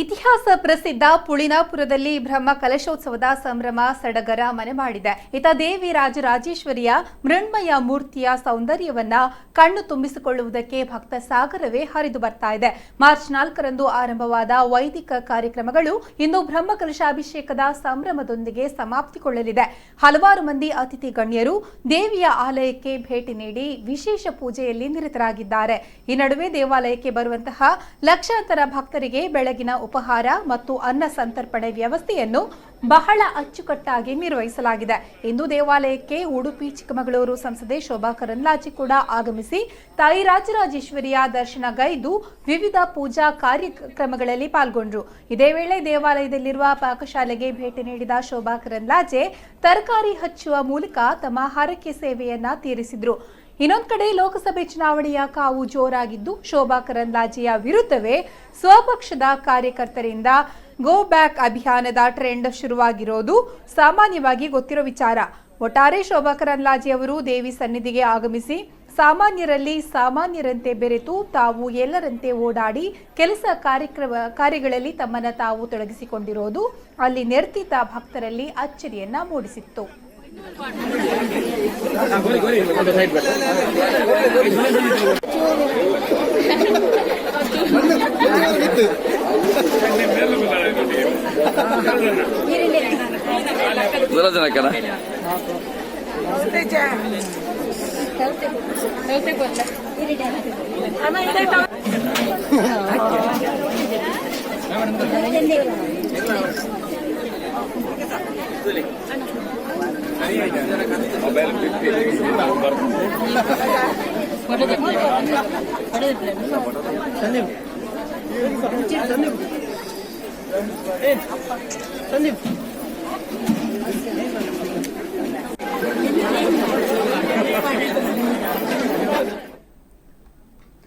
ಇತಿಹಾಸ ಪ್ರಸಿದ್ಧ ಪುಳಿನಾಪುರದಲ್ಲಿ ಬ್ರಹ್ಮ ಕಲಶೋತ್ಸವದ ಸಂಭ್ರಮ ಸಡಗರ ಮನೆ ಮಾಡಿದೆ. ಇತ ದೇವಿ ರಾಜರಾಜೇಶ್ವರಿಯ ಮೃಣ್ಮಯ ಮೂರ್ತಿಯ ಸೌಂದರ್ಯವನ್ನ ಕಣ್ಣು ತುಂಬಿಸಿಕೊಳ್ಳುವುದಕ್ಕೆ ಭಕ್ತ ಸಾಗರವೇ ಹರಿದು ಬರ್ತಾ ಇದೆ. ಮಾರ್ಚ್ ನಾಲ್ಕರಂದು ಆರಂಭವಾದ ವೈದಿಕ ಕಾರ್ಯಕ್ರಮಗಳು ಇಂದು ಬ್ರಹ್ಮ ಕಲಶಾಭಿಷೇಕದ ಸಂಭ್ರಮದೊಂದಿಗೆ ಸಮಾಪ್ತಿಗೊಳ್ಳಲಿದೆ. ಹಲವಾರು ಮಂದಿ ಅತಿಥಿ ಗಣ್ಯರು ದೇವಿಯ ಆಲಯಕ್ಕೆ ಭೇಟಿ ನೀಡಿ ವಿಶೇಷ ಪೂಜೆಯಲ್ಲಿ ನಿರತರಾಗಿದ್ದಾರೆ. ಈ ನಡುವೆ ದೇವಾಲಯಕ್ಕೆ ಬರುವಂತಹ ಲಕ್ಷಾಂತರ ಭಕ್ತರಿಗೆ ಬೆಳಗಿನ ಉಪಹಾರ ಮತ್ತು ಅನ್ನ ಸಂತರ್ಪಣೆ ವ್ಯವಸ್ಥೆಯನ್ನು ಬಹಳ ಅಚ್ಚುಕಟ್ಟಾಗಿ ನಿರ್ವಹಿಸಲಾಗಿದೆ. ಇಂದು ದೇವಾಲಯಕ್ಕೆ ಉಡುಪಿ, ಚಿಕ್ಕಮಗಳೂರು ಸಂಸದೆ ಶೋಭಾ ಕರಂದ್ಲಾಜೆ ಕೂಡ ಆಗಮಿಸಿ ತಾಯಿ ರಾಜರಾಜೇಶ್ವರಿಯ ದರ್ಶನಗೈದು ವಿವಿಧ ಪೂಜಾ ಕಾರ್ಯಕ್ರಮಗಳಲ್ಲಿ ಪಾಲ್ಗೊಂಡ್ರು. ಇದೇ ವೇಳೆ ದೇವಾಲಯದಲ್ಲಿರುವ ಪಾಕಶಾಲೆಗೆ ಭೇಟಿ ನೀಡಿದ ಶೋಭಾ ಕರಂದ್ಲಾಜೆ ತರಕಾರಿ ಹಚ್ಚುವ ಮೂಲಕ ತಮ್ಮ ಹಾರಕ್ಕೆ ಸೇವೆಯನ್ನ ತೀರಿಸಿದ್ರು. ಇನ್ನೊಂದ್ ಕಡೆ ಲೋಕಸಭೆ ಚುನಾವಣೆಯ ಕಾವು ಜೋರಾಗಿದ್ದು ಶೋಭಾ ಕರಂದ್ಲಾಜೆಯ ವಿರುದ್ಧವೇ ಸ್ವಪಕ್ಷದ ಕಾರ್ಯಕರ್ತರಿಂದ ಗೋ ಬ್ಯಾಕ್ ಅಭಿಯಾನದ ಟ್ರೆಂಡ್ ಶುರುವಾಗಿರೋದು ಸಾಮಾನ್ಯವಾಗಿ ಗೊತ್ತಿರೋ ವಿಚಾರ. ಒಟ್ಟಾರೆ ಶೋಭಾ ಕರಂದ್ಲಾಜೆ ಅವರು ದೇವಿ ಸನ್ನಿಧಿಗೆ ಆಗಮಿಸಿ ಸಾಮಾನ್ಯರಲ್ಲಿ ಸಾಮಾನ್ಯರಂತೆ ಬೆರೆತು ತಾವು ಎಲ್ಲರಂತೆ ಓಡಾಡಿ ಕೆಲಸ ಕಾರ್ಯಕ್ರಮ, ಕಾರ್ಯಗಳಲ್ಲಿ ತಮ್ಮನ್ನು ತಾವು ತೊಡಗಿಸಿಕೊಂಡಿರೋದು ಅಲ್ಲಿ ನೆರ್ತಿದ್ದ ಭಕ್ತರಲ್ಲಿ ಅಚ್ಚರಿಯನ್ನ ಮೂಡಿಸಿತ್ತು. Terima kasih. ಸಂದೀಪ್ ಸಂದೀಪ್